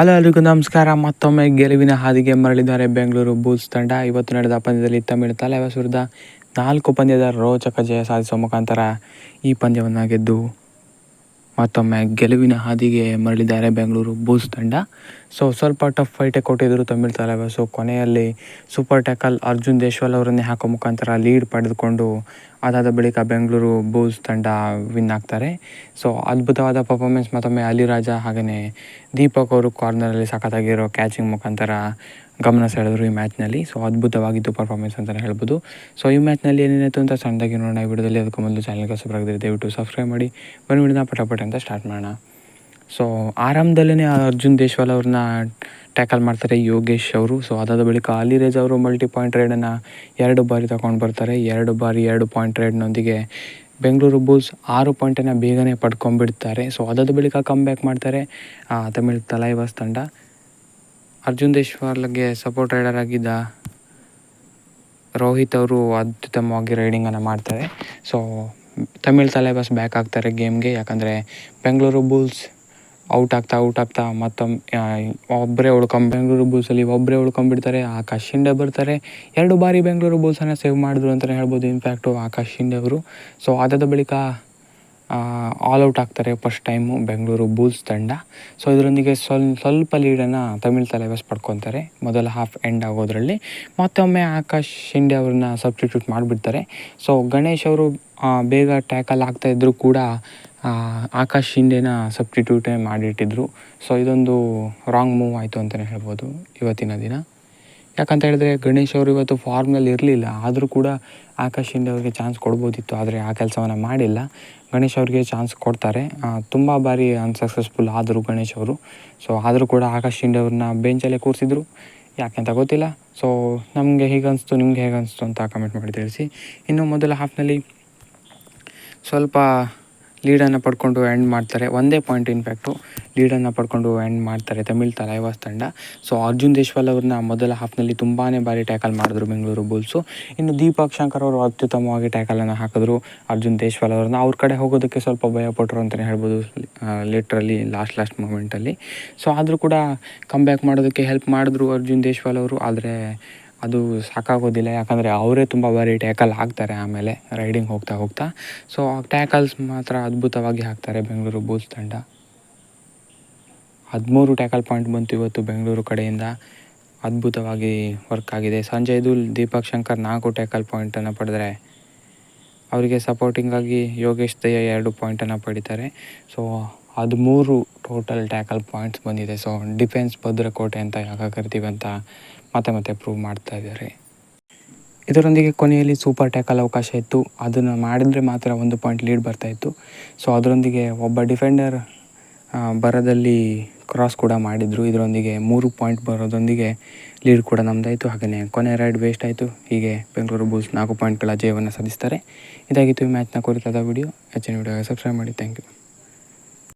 Hello, ಎಲ್ರಿಗೂ ನಮಸ್ಕಾರ. ಮತ್ತೊಮ್ಮೆ ಗೆಲುವಿನ ಹಾದಿಗೆ ಮರಳಿದ್ದಾರೆ ಬೆಂಗಳೂರು ಬುಲ್ಸ್ ತಂಡ. ಇವತ್ತು ನಡೆದ ಪಂದ್ಯದಲ್ಲಿ ತಮಿಳು ತಲೆವಾಸ್ ವಿರುದ್ಧ ನಾಲ್ಕು ಪಂದ್ಯದ ರೋಚಕ ಜಯ ಸಾಧಿಸುವ ಮುಖಾಂತರ ಈ ಪಂದ್ಯವನ್ನು ಗೆದ್ದು ಮತ್ತೊಮ್ಮೆ ಗೆಲುವಿನ ಹಾದಿಗೆ ಮರಳಿದ್ದಾರೆ ಬೆಂಗಳೂರು ಬೂಲ್ಸ್ ತಂಡ. ಸೊ ಸ್ವಲ್ಪ ಟಫ್ ಫೈಟೇ ಕೊಟ್ಟಿದ್ದರು ತಮಿಳ್ ಸೊ ಕೊನೆಯಲ್ಲಿ ಸೂಪರ್ ಟ್ಯಾಕಲ್ ಅರ್ಜುನ್ ದೇಶ್ವಾಲ್ ಅವರನ್ನೇ ಹಾಕೋ ಮುಖಾಂತರ ಲೀಡ್ ಪಡೆದುಕೊಂಡು ಅದಾದ ಬಳಿಕ ಬೆಂಗಳೂರು ಬೂಲ್ಸ್ ತಂಡ ವಿನ್ ಆಗ್ತಾರೆ. ಸೊ ಅದ್ಭುತವಾದ ಪರ್ಫಾರ್ಮೆನ್ಸ್ ಮತ್ತೊಮ್ಮೆ ಅಲಿರಾಜ ಹಾಗೆಯೇ ದೀಪಕ್ ಅವರು ಕಾರ್ನರಲ್ಲಿ ಸಖತ್ತಾಗಿರೋ ಕ್ಯಾಚಿಂಗ್ ಮುಖಾಂತರ ಗಮನ ಸೆಳೆದರು ಈ ಮ್ಯಾಚ್ನಲ್ಲಿ ಸೊ ಅದ್ಭುತವಾಗಿತ್ತು ಪರ್ಫಾರ್ಮೆನ್ಸ್ ಅಂತಲೇ ಹೇಳ್ಬೋದು. ಸೊ ಈ ಮ್ಯಾಚ್ನಲ್ಲಿ ಏನೇನಾಯಿತು ಅಂತ ಸಣ್ಣದಾಗಿ ನೋಡೋಣ. ಈ ವಿಡಿಯೋದಲ್ಲಿ ಅದಕ್ಕೂ ಮೊದಲು ಚಾನಲ್ಗೆ ಸಬ್ಸ್ಕ್ರೈಬ್ ಮಾಡಿ. ವಿಡಿಯೋನ ಪಟಾಪಟ ಅಂತ ಸ್ಟಾರ್ಟ್ ಮಾಡೋಣ. ಸೊ ಆರಂಭದಲ್ಲೇ ಅರ್ಜುನ್ ದೇಶ್ವಾಲ್ ಅವ್ರನ್ನ ಟ್ಯಾಕಲ್ ಮಾಡ್ತಾರೆ, ಯೋಗೇಶ್ ಅವರು. ಸೊ ಅದಾದ ಬಳಿಕ ಅಲಿರೇಜ್ ಅವರು ಮಲ್ಟಿ ಪಾಯಿಂಟ್ ರೈಡನ್ನು ಎರಡು ಬಾರಿ ತಗೊಂಡು ಬರ್ತಾರೆ. ಎರಡು ಬಾರಿ ಎರಡು ಪಾಯಿಂಟ್ ರೈಡ್ನೊಂದಿಗೆ ಬೆಂಗಳೂರು ಬುಲ್ಸ್ ಆರು ಪಾಯಿಂಟನ್ನು ಬೇಗನೆ ಪಡ್ಕೊಂಡ್ಬಿಡ್ತಾರೆ. ಸೊ ಅದಾದ ಬಳಿಕ ಕಮ್ ಬ್ಯಾಕ್ ಮಾಡ್ತಾರೆ ತಮಿಳ್ ತಲೈವಾಸ್ ತಂಡ. ಅರ್ಜುನ್ ದೇಶ್ವಾಲ್ಗೆ ಸಪೋರ್ಟ್ ರೈಡರ್ ಆಗಿದ್ದ ರೋಹಿತ್ ಅವರು ಅತ್ಯುತ್ತಮವಾಗಿ ರೈಡಿಂಗನ್ನು ಮಾಡ್ತಾರೆ. ಸೊ ತಮಿಳ್ ತಲೆಬಸ್ ಬ್ಯಾಕ್ ಆಗ್ತಾರೆ ಗೇಮ್ಗೆ ಯಾಕಂದರೆ ಬೆಂಗಳೂರು ಬುಲ್ಸ್ ಔಟ್ ಆಗ್ತಾ ಔಟ್ ಆಗ್ತಾ ಮತ್ತೊಮ್ಮೆ ಒಬ್ಬರೇ ಉಳ್ಕೊಂಬ ಬೆಂಗಳೂರು ಬುಲ್ಸಲ್ಲಿ ಒಬ್ಬರೇ ಉಳ್ಕೊಂಬಿಡ್ತಾರೆ ಆಕಾಶ್ ಶಿಂಡೆ ಬರ್ತಾರೆ. ಎರಡು ಬಾರಿ ಬೆಂಗಳೂರು ಬುಲ್ಸನ್ನು ಸೇವ್ ಮಾಡಿದ್ರು ಅಂತಲೇ ಹೇಳ್ಬೋದು. ಇನ್ಫ್ಯಾಕ್ಟು ಆಕಾಶ್ ಶಿಂಡೆ ಅವರು ಸೊ ಅದಾದ ಬಳಿಕ ಆಲ್ ಔಟ್ ಆಗ್ತಾರೆ ಫಸ್ಟ್ ಟೈಮು ಬೆಂಗಳೂರು ಬೂಲ್ಸ್ ತಂಡ. ಸೊ ಇದರೊಂದಿಗೆ ಸ್ವಲ್ಪ ಸ್ವಲ್ಪ ಲೀಡನ್ನು ತಮಿಳ್ ತಲೆವಸ್ ಪಡ್ಕೊತಾರೆ. ಮೊದಲ ಹಾಫ್ ಎಂಡ್ ಆಗೋದ್ರಲ್ಲಿ. ಮತ್ತೊಮ್ಮೆ ಆಕಾಶ್ ಶಿಂಡೆ ಅವ್ರನ್ನ ಸಬ್ಸ್ಟಿಟ್ಯೂಟ್ ಮಾಡಿಬಿಡ್ತಾರೆ. ಸೊ ಗಣೇಶ್ ಅವರು ಬೇಗ ಟ್ಯಾಕಲ್ ಆಗ್ತಾಯಿದ್ರು ಕೂಡ ಆಕಾಶ್ ಶಿಂಡೆನ ಸಬ್ಸ್ಟಿಟ್ಯೂಟೇ ಮಾಡಿಟ್ಟಿದ್ರು. ಸೊ ಇದೊಂದು ರಾಂಗ್ ಮೂವ್ ಆಯಿತು ಅಂತಲೇ ಹೇಳ್ಬೋದು ಇವತ್ತಿನ ದಿನ. ಯಾಕಂತ ಹೇಳಿದ್ರೆ ಗಣೇಶ್ ಅವರು ಇವತ್ತು ಫಾರ್ಮ್ನಲ್ಲಿ ಇರಲಿಲ್ಲ. ಆದರೂ ಕೂಡ ಆಕಾಶ್ ಶಿಂಡೆ ಅವ್ರಿಗೆ ಚಾನ್ಸ್ ಕೊಡ್ಬೋದಿತ್ತು. ಆದರೆ ಆ ಕೆಲಸವನ್ನು ಮಾಡಿಲ್ಲ. ಗಣೇಶ್ ಅವರಿಗೆ ಚಾನ್ಸ್ ಕೊಡ್ತಾರೆ. ತುಂಬ ಬಾರಿ ಅನ್ಸಕ್ಸಸ್ಫುಲ್ ಆದರು ಗಣೇಶ್ ಅವರು. ಸೊ ಆದರೂ ಕೂಡ ಆಕಾಶ್ ಶಿಂಡೆ ಅವ್ರನ್ನ ಬೆಂಚಲ್ಲೇ ಕೂರಿಸಿದ್ರು. ಯಾಕೆಂತ ಗೊತ್ತಿಲ್ಲ. ಸೊ ನಮಗೆ ಹೀಗೆ ನಿಮ್ಗೆ ಅನಿಸ್ತು ಅಂತ ಕಮೆಂಟ್ ಮಾಡಿ ತಿಳಿಸಿ. ಇನ್ನು ಮೊದಲ ಹಾಫ್ನಲ್ಲಿ ಸ್ವಲ್ಪ ಲೀಡನ್ನು ಪಡ್ಕೊಂಡು ಎಂಡ್ ಮಾಡ್ತಾರೆ. ಒಂದೇ ಪಾಯಿಂಟ್ ಇನ್ಫ್ಯಾಕ್ಟು ಲೀಡನ್ನು ಪಡ್ಕೊಂಡು ಎಂಡ್ ಮಾಡ್ತಾರೆ ತಮಿಳ್ ತಲೈವಾಸ್ ತಂಡ. ಸೊ ಅರ್ಜುನ್ ದೇಶ್ವಾಲ್ ಅವ್ರನ್ನ ಮೊದಲ ಹಾಫ್ನಲ್ಲಿ ತುಂಬಾ ಬಾರಿ ಟ್ಯಾಕಲ್ ಮಾಡಿದ್ರು ಬೆಂಗಳೂರು ಬುಲ್ಸು. ಇನ್ನು ದೀಪಕ್ ಶಂಕರ್ ಅವರು ಅತ್ಯುತ್ತಮವಾಗಿ ಟ್ಯಾಕಲನ್ನು ಹಾಕಿದ್ರು ಅರ್ಜುನ್ ದೇಶ್ವಾಲ್ ಅವ್ರನ್ನ ಅವ್ರ ಕಡೆ ಹೋಗೋದಕ್ಕೆ ಸ್ವಲ್ಪ ಭಯಪಟ್ಟರು ಅಂತಲೇ ಹೇಳ್ಬೋದು ಲೇಟ್ರಲ್ಲಿ ಲಾಸ್ಟ್ ಲಾಸ್ಟ್ ಮೂಮೆಂಟಲ್ಲಿ ಸೊ ಆದರೂ ಕೂಡ ಕಮ್ ಬ್ಯಾಕ್ ಮಾಡೋದಕ್ಕೆ ಹೆಲ್ಪ್ ಮಾಡಿದ್ರು ಅರ್ಜುನ್ ದೇಶ್ವಾಲ್ ಅವರು. ಆದರೆ ಅದು ಸಾಕಾಗೋದಿಲ್ಲ. ಯಾಕಂದರೆ ಅವರೇ ತುಂಬ ಬಾರಿ ಟ್ಯಾಕಲ್ ಹಾಕ್ತಾರೆ ಆಮೇಲೆ ರೈಡಿಂಗ್ ಹೋಗ್ತಾ ಹೋಗ್ತಾ. ಸೊ ಟ್ಯಾಕಲ್ಸ್ ಮಾತ್ರ ಅದ್ಭುತವಾಗಿ ಹಾಕ್ತಾರೆ ಬೆಂಗಳೂರು ಬೂಲ್ಸ್ ತಂಡ. ಹದಿಮೂರು ಟ್ಯಾಕಲ್ ಪಾಯಿಂಟ್ ಬಂತು ಇವತ್ತು ಬೆಂಗಳೂರು ಕಡೆಯಿಂದ. ಅದ್ಭುತವಾಗಿ ವರ್ಕ್ ಆಗಿದೆ. ಸಂಜಯ್ ದುಲ್, ದೀಪಕ್ ಶಂಕರ್ ನಾಲ್ಕು ಟ್ಯಾಕಲ್ ಪಾಯಿಂಟನ್ನು ಪಡೆದರೆ ಅವರಿಗೆ ಸಪೋರ್ಟಿಂಗಾಗಿ ಯೋಗೇಶ್ ದಯ್ಯ ಎರಡು ಪಾಯಿಂಟನ್ನು ಪಡಿತಾರೆ. ಸೊ ಹದಿಮೂರು ಟೋಟಲ್ ಟ್ಯಾಕಲ್ ಪಾಯಿಂಟ್ಸ್ ಬಂದಿದೆ. ಸೊ ಡಿಫೆನ್ಸ್ ಭದ್ರಕೋಟೆ ಅಂತ ಯಾಕೆ ಕರಿತೀವಿ ಅಂತ ಮತ್ತೆ ಮತ್ತೆ ಪ್ರೂವ್ ಮಾಡ್ತಾ ಇದ್ದಾರೆ. ಇದರೊಂದಿಗೆ ಕೊನೆಯಲ್ಲಿ ಸೂಪರ್ ಟ್ಯಾಕಲ್ ಅವಕಾಶ ಇತ್ತು. ಅದನ್ನು ಮಾಡಿದರೆ ಮಾತ್ರ ಒಂದು ಪಾಯಿಂಟ್ ಲೀಡ್ ಬರ್ತಾಯಿತ್ತು ಸೊ ಅದರೊಂದಿಗೆ ಒಬ್ಬ ಡಿಫೆಂಡರ್ ಬರೋದಲ್ಲಿ ಕ್ರಾಸ್ ಕೂಡ ಮಾಡಿದರು. ಇದರೊಂದಿಗೆ ಮೂರು ಪಾಯಿಂಟ್ ಬರೋದೊಂದಿಗೆ ಲೀಡ್ ಕೂಡ ನಮ್ಮದಾಯಿತು ಹಾಗೆಯೇ ಕೊನೆ ರೈಡ್ ವೇಸ್ಟ್ ಆಯಿತು. ಹೀಗೆ ಬೆಂಗಳೂರು ಬುಲ್ಸ್ ನಾಲ್ಕು ಪಾಯಿಂಟ್ಗಳ ಜಯವನ್ನು ಸಾಧಿಸ್ತಾರೆ. ಇದಾಗಿತ್ತು ಈ ಮ್ಯಾಚ್ನ ಕುರಿತಾದ ವಿಡಿಯೋ ಹೆಚ್ಚಿನ ವಿಡಿಯೋಗೆ ಸಬ್ಸ್ಕ್ರೈಬ್ ಮಾಡಿ. Thank you